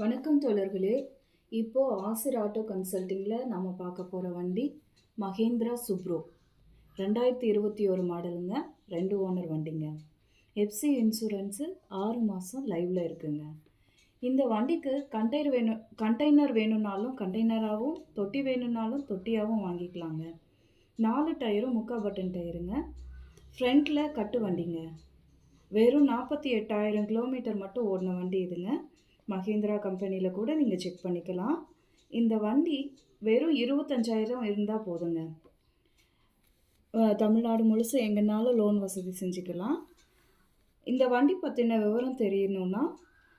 வணக்கம் தோழர்களே. இப்போது ஆசிர் ஆட்டோ கன்சல்ட்டிங்கில் நாம் பார்க்க போகிற வண்டி மகேந்திரா சுப்ரோ. ரெண்டாயிரத்தி இருபத்தி ஒரு மாடலுங்க ரெண்டு ஓனர் வண்டிங்க. எஃப்சி இன்சூரன்ஸு ஆறு மாதம் லைவில் இருக்குங்க. இந்த வண்டிக்கு கண்டெய்னர் வேணும் கண்டெய்னர் வேணும்னாலும் கண்டெய்னராகவும் தொட்டி வேணும்னாலும் தொட்டியாகவும் வாங்கிக்கலாங்க. நாலு டயரும் முக்கா பட்டன் டயருங்க ஃப்ரண்ட்டில் கட்டு வண்டிங்க. வெறும் நாற்பத்தி எட்டாயிரம் கிலோமீட்டர் மட்டும் ஓடின வண்டி இதுங்க. மஹேந்திரா கம்பெனியில் கூட நீங்கள் செக் பண்ணிக்கலாம். இந்த வண்டி வெறும் இருபத்தஞ்சாயிரம் இருந்தால் போதுங்க. தமிழ்நாடு முழுசு எங்கேனாலும் லோன் வசதி செஞ்சுக்கலாம். இந்த வண்டி பற்றின விவரம் தெரியணும்னா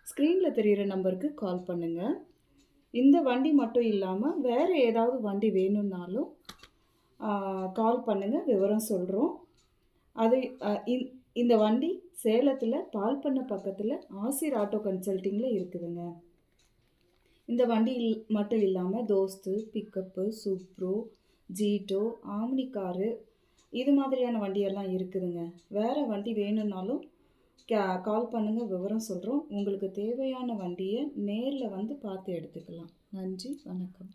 ஸ்க்ரீனில் தெரிகிற நம்பருக்கு கால் பண்ணுங்கள் இந்த வண்டி மட்டும் இல்லாமல் வேறு ஏதாவது வண்டி வேணும்னாலும் கால் பண்ணுங்கள் விவரம் சொல்கிறோம் அது இந்- இந்த வண்டி சேலத்தில் பால் பண்ண பக்கத்தில் ஆசிர் ஆட்டோ கன்சல்ட்டிங்கில் இருக்குதுங்க. இந்த வண்டி மட்டும் இல்லாமல் Dost pickup Supro Jeeto Omni car இது மாதிரியான வண்டியெல்லாம் இருக்குதுங்க. வேறு வண்டி வேணும்னாலும் கே கால் பண்ணுங்கள் விவரம் சொல்கிறோம் உங்களுக்கு தேவையான வண்டியை நேரில் வந்து பார்த்து எடுத்துக்கலாம். நன்றி வணக்கம்.